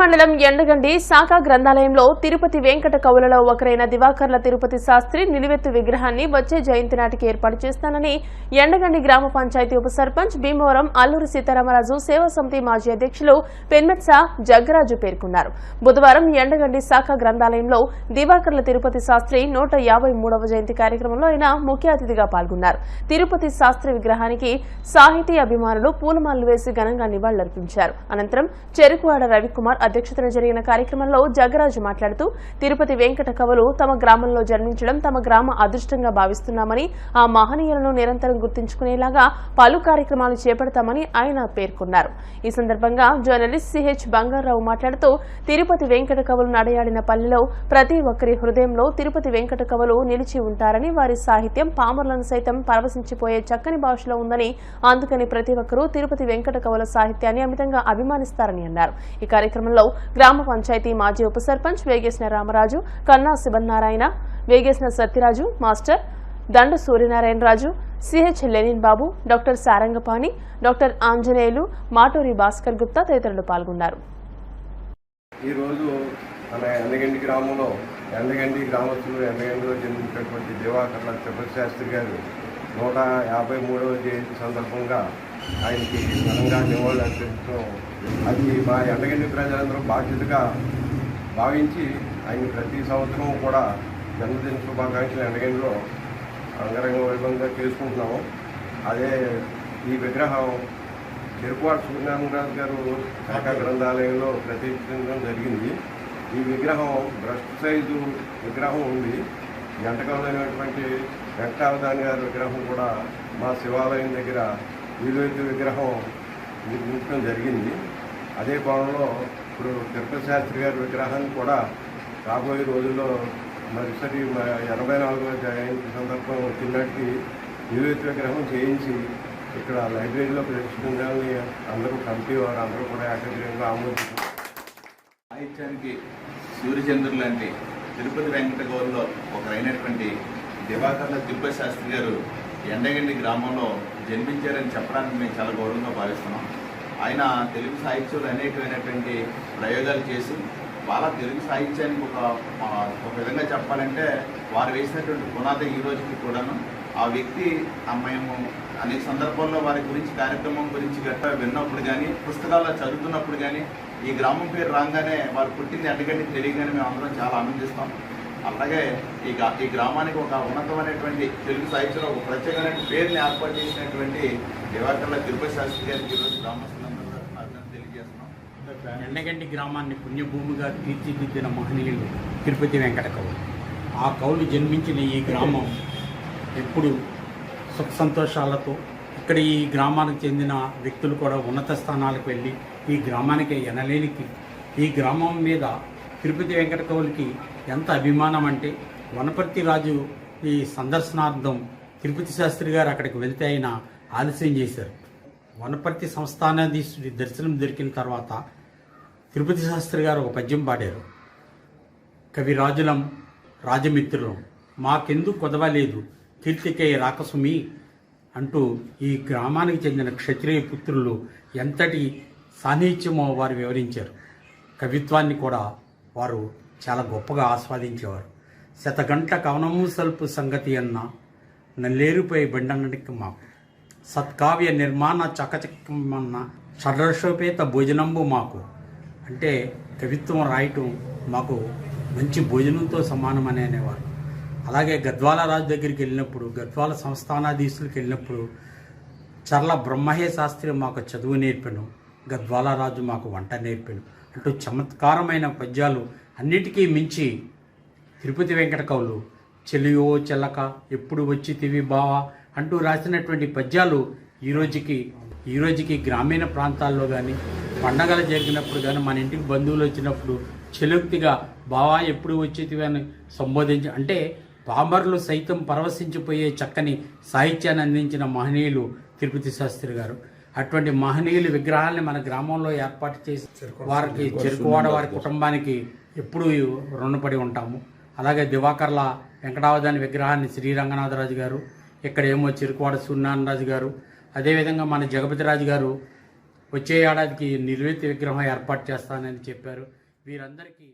మండలం ఎండగండి శాఖ గ్రంథాలయంలో తిరుపతి వెంకట కవులలో ఒకరైన దివాకర్ల తిరుపతి శాస్త్రి నిలువెత్తు విగ్రహాన్ని వచ్చే జయంతి నాటికి ఏర్పాటు చేస్తానని ఎండగండి గ్రామ పంచాయతీ ఉప సర్పంచ్ భీమవరం అల్లూరి సీతారామరాజు సేవా సమితి మాజీ అధ్యక్షులు పెన్మెట్స జగ్గరాజు పేర్కొన్నారు. బుధవారం ఎండగండి శాఖ గ్రంథాలయంలో దివాకర్ల తిరుపతి శాస్త్రి నూట యాభై మూడవ జయంతి కార్యక్రమంలో ఆయన ముఖ్య అతిథిగా పాల్గొన్నారు. తిరుపతి శాస్త్రి విగ్రహానికి సాహితీ అభిమానులు పూలమాలలు వేసి ఘనంగా నివాళులర్పించారు. అనంతరం చెరుకువాడ రవికుమార్ అధ్యక్షతన జరిగిన కార్యక్రమంలో జగరాజు మాట్లాడుతూ తిరుపతి వెంకట కవులు తమ గ్రామంలో జన్మించడం తమ గ్రామ అదృష్టంగా భావిస్తున్నామని ఆ మహనీయులను నిరంతరం గుర్తుంచుకునేలాగా పలు కార్యక్రమాలు చేపడతామని ఆయన పేర్కొన్నారు. ఈ సందర్భంగా జర్నలిస్ట్ సిహెచ్ బంగారావు మాట్లాడుతూ తిరుపతి వెంకట కవులు నడయాడిన పల్లెలో ప్రతి ఒక్కరి హృదయంలో తిరుపతి వెంకట కవులు నిలిచి ఉంటారని వారి సాహిత్యం పామర్లను సైతం పరవశించిపోయే చక్కని భాషలో ఉందని అందుకని ప్రతి ఒక్కరూ తిరుపతి వెంకట కవుల సాహిత్యాన్ని అమితంగా అభిమానిస్తారని అన్నారు. ఈ కార్యక్రమం కార్యక్రమంలో గ్రామ పంచాయతీ మాజీ ఉప సర్పంచ్ వేగేసిన రామరాజు కన్నా Sivanarayana Vegesina Satyaraju master Danda Suryanarayanaraju CH Lenin Babu doctor Sarangapani doctor Anjaneyulu Maturi Bhaskar Gupta తదితరులు పాల్గొన్నారు. ఈరోజు మన ఎండగండి గ్రామంలో ఎండగండి గ్రామస్తులు ఎండగండిలో జన్మించినటువంటి దివాకర్ల తిరుపతి గారు నూట యాభై మూడవ జయంతి సందర్భంగా ఆయనకి ఘనంగా నివాళులు అర్పించడం అది మా ఎండగండి ప్రజలందరూ బాధ్యతగా భావించి ఆయన ప్రతి సంవత్సరం కూడా జన్మదిన శుభాకాంక్షలు ఎండగండిలో అంగరంగ వైభవంగా చేసుకుంటున్నాము. అదే ఈ విగ్రహం చెరుకువాడ సూర్యనారాయణరాజు గారు శాఖ గ్రంథాలయంలో ప్రతిష్ఠించడం జరిగింది. ఈ విగ్రహం బ్రష్ సైజు విగ్రహం ఉంది. జంటకమైనటువంటి వెంకటావధాని గారి విగ్రహం కూడా మా శివాలయం దగ్గర వీలైతే విగ్రహం నిర్మించడం జరిగింది. అదే కోణంలో ఇప్పుడు తిరుపతి శాస్త్రి గారి విగ్రహాన్ని కూడా రాబోయే రోజుల్లో మరుసటి ఎనభై నాలుగో జయంతి సందర్భం వచ్చినట్టు నిలువెత్తు విగ్రహం చేయించి ఇక్కడ లైబ్రరీలో ప్రదర్శించాలని అందరూ కమిటీ వారు అందరూ కూడా ఏకగ్రీవంగా ఆమోదించారు. సాహిత్యానికి సూర్యచంద్రులు లాంటి తిరుపతి వెంకట గౌరిలో ఒకరైనటువంటి దివాకర్ల దిబ్బ శాస్త్రి గారు ఎండగండి గ్రామంలో జన్మించారని చెప్పడానికి మేము చాలా గౌరవంగా భావిస్తున్నాం. ఆయన తెలుగు సాహిత్యంలో అనేకమైనటువంటి ప్రయోగాలు చేసి వాళ్ళ తెలుగు సాహిత్యానికి ఒక ఒక విధంగా చెప్పాలంటే వారు వేసినటువంటి పునాది ఈ రోజుకి కూడాను. ఆ వ్యక్తి ఆ మేము అనేక సందర్భాల్లో వారి గురించి కార్యక్రమం గురించి గట్రా విన్నప్పుడు కానీ పుస్తకాల్లో చదువుతున్నప్పుడు కానీ ఈ గ్రామం పేరు రాగానే వారు పుట్టింది ఎండగండి తెలియగానే మేము అందరం చాలా ఆనందిస్తాం. అలాగే ఈ ఈ గ్రామానికి ఒక ఉన్నతమైనటువంటి తెలుగు సాహిత్యంలో ఒక ప్రత్యేకమైన పేరుని ఏర్పాటు చేసినటువంటి దివాకర్ల తిరుపతి శాస్త్రి గారికి ఈరోజు గ్రామస్తులందరూ తెలియజేస్తున్నాం. ఎండగంటి గ్రామాన్ని పుణ్యభూమిగా తీర్చిదిద్దిన మహనీయులు తిరుపతి వెంకట కవులు. ఆ కవులు జన్మించిన ఈ గ్రామం ఎప్పుడు సుఖ సంతోషాలతో ఇక్కడ ఈ గ్రామానికి చెందిన వ్యక్తులు కూడా ఉన్నత స్థానాలకు వెళ్ళి ఈ గ్రామానికి ఎనలేనికి ఈ గ్రామం మీద తిరుపతి వెంకట కవులకి ఎంత అభిమానం అంటే వనపర్తి రాజు ఈ సందర్శనార్థం తిరుపతి శాస్త్రి గారు అక్కడికి వెళ్తే ఆయన ఆలస్యం చేశారు. వనపర్తి సంస్థానాధీశుడి దర్శనం దొరికిన తర్వాత తిరుపతి శాస్త్రి గారు ఒక పద్యం పాడారు. కవి రాజులం రాజమిత్రులం మాకెందుకు కొదవలేదు కీర్తికే రాకసుమి అంటూ ఈ గ్రామానికి చెందిన క్షత్రియ పుత్రులు ఎంతటి సాన్నిహిత్యమో వారు వివరించారు. కవిత్వాన్ని కూడా వారు చాలా గొప్పగా ఆస్వాదించేవారు. శతగంట కవనము సల్పు సంగతి అన్న నల్లేరుపై బండనడికి మాకు. సత్కావ్య నిర్మాణ చకచకమన్న షడ్రశోపేత భోజనంబు మాకు. అంటే కవిత్వం రాయటం మాకు మంచి భోజనంతో సమానమని అనేవారు. అలాగే గద్వాల రాజు దగ్గరికి వెళ్ళినప్పుడు గద్వాల సంస్థానాధీశులకు వెళ్ళినప్పుడు చర్ల బ్రహ్మహే శాస్త్రి మాకు చదువు నేర్పాను గద్వాల రాజు మాకు వంట నేర్పాను. అంటూ చమత్కారమైన పద్యాలు అన్నిటికీ మించి తిరుపతి వెంకట కవులు చెలియో చెల్లక ఎప్పుడు వచ్చి తివి బావా అంటూ రాసినటువంటి పద్యాలు ఈరోజుకి ఈరోజుకి ఈ రోజుకి గ్రామీణ ప్రాంతాల్లో కానీ పండగలు జరిగినప్పుడు కానీ మన ఇంటికి బంధువులు వచ్చినప్పుడు చెలుక్తిగా బావా ఎప్పుడు వచ్చేది అని సంబోధించి అంటే పామర్లు సైతం పరవశించిపోయే చక్కని సాహిత్యాన్ని అందించిన మహనీయులు తిరుపతి శాస్త్రి గారు. అటువంటి మహనీయుల విగ్రహాల్ని మన గ్రామంలో ఏర్పాటు చేసి వారికి చెరుకువాడ వారి కుటుంబానికి ఎప్పుడూ రుణపడి ఉంటాము. అలాగే దివాకర్ల వెంకటావధాని విగ్రహాన్ని శ్రీరంగనాథరాజు గారు ఇక్కడ ఏమో చెరుకువాడ సూర్యనారాయణరాజు గారు అదేవిధంగా మన జగపతిరాజు గారు వచ్చే ఏడాదికి నిర్వేతి విగ్రహం ఏర్పాటు చేస్తానని చెప్పారు. వీరందరికీ